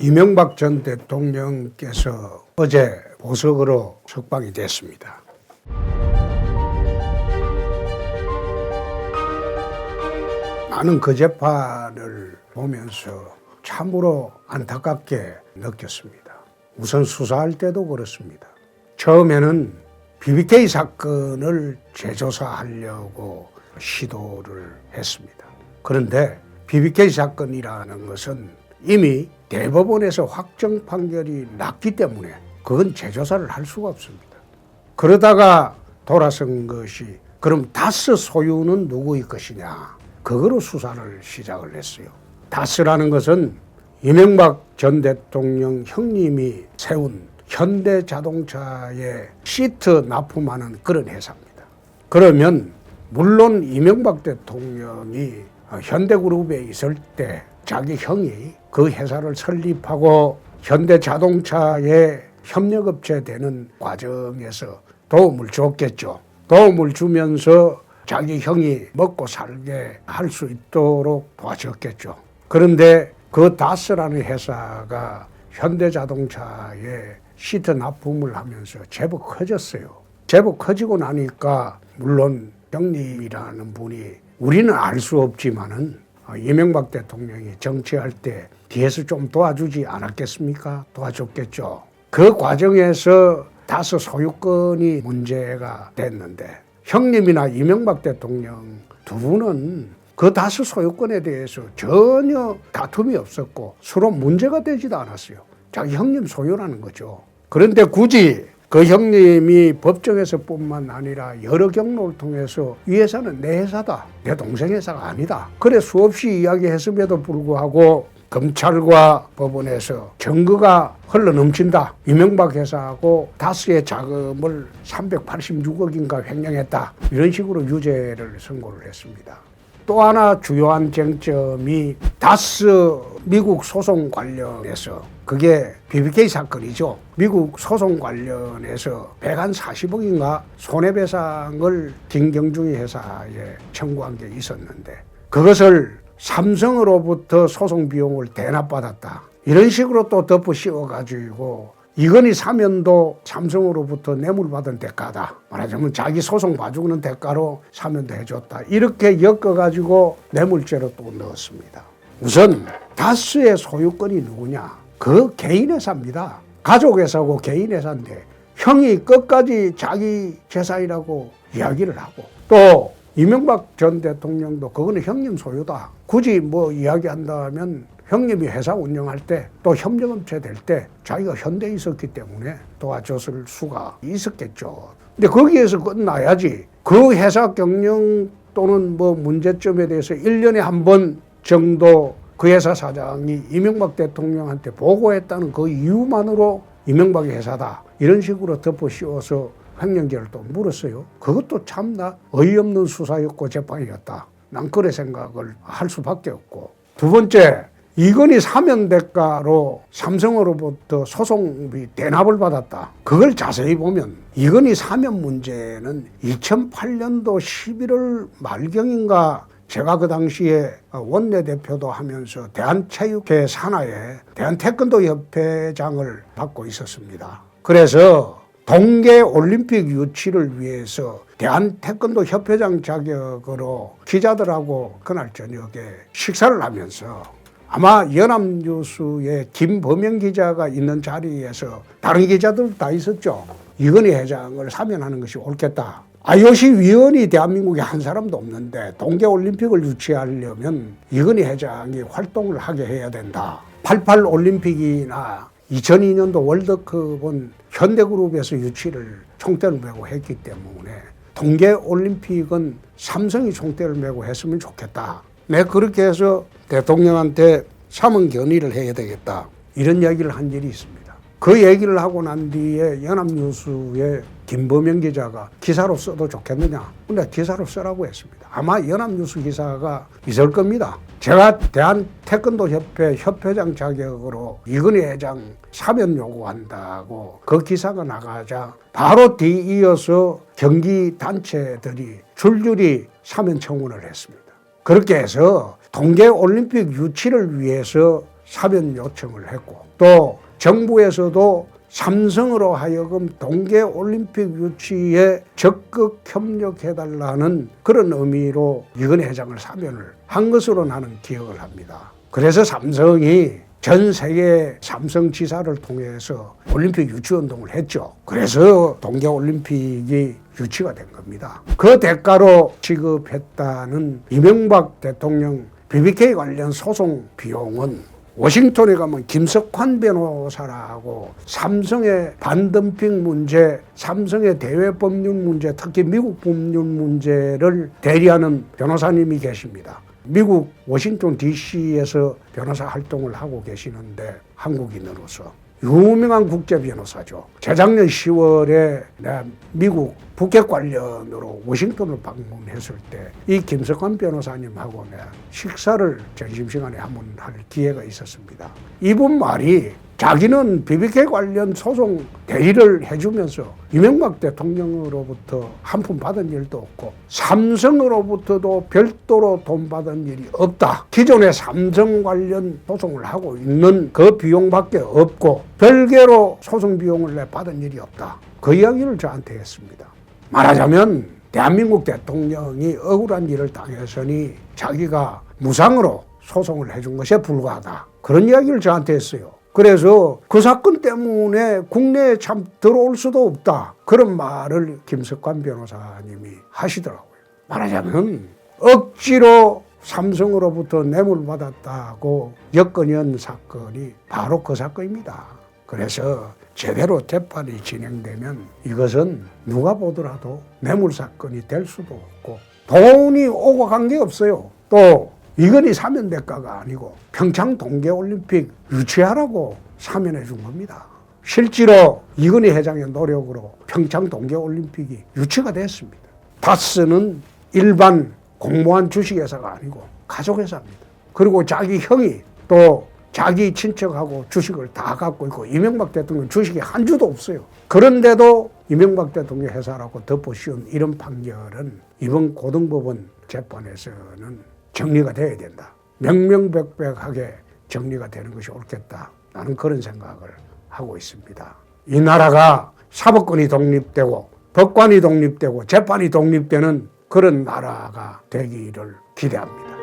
이명박 전 대통령께서 어제 보석으로 석방이 됐습니다. 나는 그 재판을 보면서 참으로 안타깝게 느꼈습니다. 우선 수사할 때도 그렇습니다. 처음에는 BBK 사건을 재조사하려고 시도를 했습니다. 그런데 BBK 사건이라는 것은 이미 대법원에서 확정 판결이 났기 때문에 그건 재조사를 할 수가 없습니다. 그러다가 돌아선 것이 그럼 다스 소유는 누구의 것이냐 그거로 수사를 시작을 했어요. 다스라는 것은 이명박 전 대통령 형님이 세운 현대 자동차에 시트 납품하는 그런 회사입니다. 그러면 물론 이명박 대통령이 현대그룹에 있을 때 자기 형이 그 회사를 설립하고 현대 자동차에 협력업체 되는 과정에서 도움을 줬겠죠. 도움을 주면서 자기 형이 먹고 살게 할 수 있도록 도와줬겠죠. 그런데 그 다스라는 회사가 현대자동차에 시트 납품을 하면서 제법 커졌어요. 제법 커지고 나니까 물론 형님이라는 분이 우리는 알 수 없지만은 어, 이명박 대통령이 정치할 때 뒤에서 좀 도와주지 않았겠습니까? 도와줬겠죠. 그 과정에서 다소 소유권이 문제가 됐는데 형님이나 이명박 대통령 두 분은 그 다수 소유권에 대해서 전혀 다툼이 없었고 서로 문제가 되지도 않았어요. 자기 형님 소유라는 거죠. 그런데 굳이 그 형님이 법정에서뿐만 아니라 여러 경로를 통해서 이 회사는 내 회사다. 내 동생 회사가 아니다. 그래 수없이 이야기했음에도 불구하고 검찰과 법원에서 증거가 흘러 넘친다. 이명박 회사하고 다스의 자금을 386억인가 횡령했다. 이런 식으로 유죄를 선고를 했습니다. 또 하나 주요한 쟁점이 다스 미국 소송 관련해서 그게 BBK 사건이죠. 미국 소송 관련해서 140억인가 손해배상을 김경중이 회사에 청구한 게 있었는데 그것을 삼성으로부터 소송 비용을 대납받았다. 이런 식으로 또 덮어 씌워가지고 이건희 사면도 삼성으로부터 뇌물받은 대가다. 말하자면 자기 소송 봐주는 대가로 사면도 해줬다. 이렇게 엮어가지고 뇌물죄로 또 넣었습니다. 우선 다스의 소유권이 누구냐? 그 개인 회사입니다. 가족 회사고 개인 회사인데 형이 끝까지 자기 재산이라고 이야기를 하고 또 이명박 전 대통령도 그거는 형님 소유다. 굳이 뭐 이야기한다면 형님이 회사 운영할 때 또 협력업체 될 때 자기가 현대에 있었기 때문에 도와줬을 수가 있었겠죠. 근데 거기에서 끝나야지 그 회사 경영 또는 뭐 문제점에 대해서 1년에 한 번 정도 그 회사 사장이 이명박 대통령한테 보고했다는 그 이유만으로 이명박의 회사다. 이런 식으로 덮어 씌워서 횡령죄를 또 물었어요. 그것도 참나 어이없는 수사였고 재판이었다. 난 그래 생각을 할 수밖에 없고. 두 번째, 이건희 사면 대가로 삼성으로부터 소송비 대납을 받았다. 그걸 자세히 보면 이건희 사면 문제는 2008년도 11월 말경인가 제가 그 당시에 원내대표도 하면서 대한체육회 산하에 대한태권도협회장을 맡고 있었습니다. 그래서 동계 올림픽 유치를 위해서 대한태권도 협회장 자격으로 기자들하고 그날 저녁에 식사를 하면서 아마 연합뉴스의 김범영 기자가 있는 자리에서 다른 기자들 다 있었죠. 이건희 회장을 사면하는 것이 옳겠다. IOC 위원이 대한민국에 한 사람도 없는데 동계올림픽을 유치하려면 이건희 회장이 활동을 하게 해야 된다. 88 올림픽이나 2002년도 월드컵은 현대그룹에서 유치를 총대를 메고 했기 때문에 동계올림픽은 삼성이 총대를 메고 했으면 좋겠다. 내 그렇게 해서 대통령한테 사문 견의를 해야 되겠다. 이런 이야기를 한 일이 있습니다. 그 얘기를 하고 난 뒤에 연합뉴스의 김범영 기자가 기사로 써도 좋겠느냐. 근데 기사로 쓰라고 했습니다. 아마 연합뉴스 기사가 있을 겁니다. 제가 대한 태권도 협회 협회장 자격으로 이건희 회장 사면 요구한다고 그 기사가 나가자 바로 뒤이어서 경기 단체들이 줄줄이 사면 청원을 했습니다. 그렇게 해서 동계올림픽 유치를 위해서 사변 요청을 했고 또 정부에서도 삼성으로 하여금 동계 올림픽 유치에 적극 협력해달라는 그런 의미로 이건희 회장을 사면을 한 것으로 나는 기억을 합니다. 그래서 삼성이 전 세계 삼성 지사를 통해서 올림픽 유치 운동을 했죠. 그래서 동계 올림픽이 유치가 된 겁니다. 그 대가로 지급했다는 이명박 대통령 BBK 관련 소송 비용은 워싱턴에 가면 김석환 변호사라고 삼성의 반덤핑 문제, 삼성의 대외 법률 문제, 특히 미국 법률 문제를 대리하는 변호사님이 계십니다. 미국 워싱턴 DC에서 변호사 활동을 하고 계시는데 한국인으로서 유명한 국제 변호사죠. 재작년 10월에 내가 미국 북핵 관련으로 워싱턴을 방문했을 때 이 김석환 변호사님하고 내가 식사를 점심시간에 한번 할 기회가 있었습니다. 이분 말이 자기는 BBK 관련 소송 대리를 해주면서 이명박 대통령으로부터 한 푼 받은 일도 없고 삼성으로부터도 별도로 돈 받은 일이 없다. 기존에 삼성 관련 소송을 하고 있는 그 비용밖에 없고 별개로 소송 비용을 내 받은 일이 없다. 그 이야기를 저한테 했습니다. 말하자면 대한민국 대통령이 억울한 일을 당했으니 자기가 무상으로 소송을 해준 것에 불과하다. 그런 이야기를 저한테 했어요. 그래서 그 사건 때문에 국내에 참 들어올 수도 없다. 그런 말을 김석환 변호사님이 하시더라고요. 말하자면 억지로 삼성으로부터 뇌물 받았다고 엮어낸 사건이 바로 그 사건입니다. 그래서 제대로 재판이 진행되면 이것은 누가 보더라도 뇌물 사건이 될 수도 없고 돈이 오고 간 게 없어요. 또 이건희 사면 대가가 아니고 평창 동계올림픽 유치하라고 사면해 준 겁니다. 실제로 이건희 회장의 노력으로 평창 동계올림픽이 유치가 됐습니다. 다스는 일반 공무원 주식회사가 아니고 가족회사입니다. 그리고 자기 형이 또 자기 친척하고 주식을 다 갖고 있고 이명박 대통령 주식이 한 주도 없어요. 그런데도 이명박 대통령 회사라고 덮어씌운 이런 판결은 이번 고등법원 재판에서는 정리가 돼야 된다. 명명백백하게 정리가 되는 것이 옳겠다. 나는 그런 생각을 하고 있습니다. 이 나라가 사법권이 독립되고 법관이 독립되고 재판이 독립되는 그런 나라가 되기를 기대합니다.